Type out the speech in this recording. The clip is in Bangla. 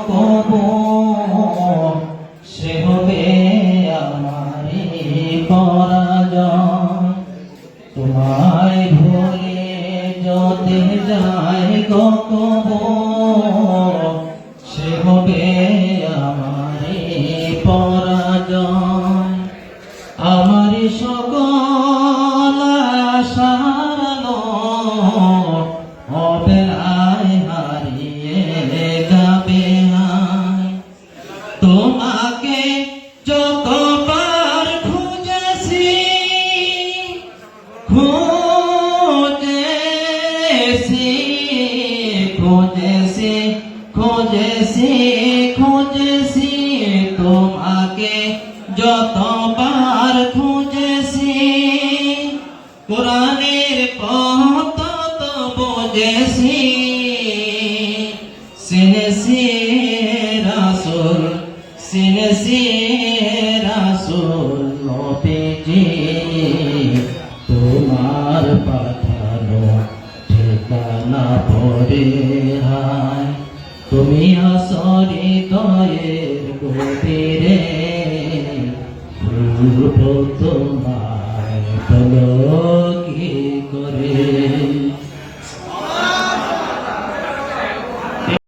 কব সে হবে আমারই পরাজয় তোমায় ভুলে যদি যাই কব সে হবে আমারই পরাজয় আমার সকল খুঁজেছি খুঁজেছি খুঁজেছি, তোমাকে যতবার খুঁজেছি। কোরআনের পথ তো বুঝেছি সিনেছি রাসুল সিনেছি রাসুল নবীজি। তোমার পাঠানো ঠিকানা পরে তুমি আসরি দয়ের গভীরে ভুলব তোমায় বলো কি করে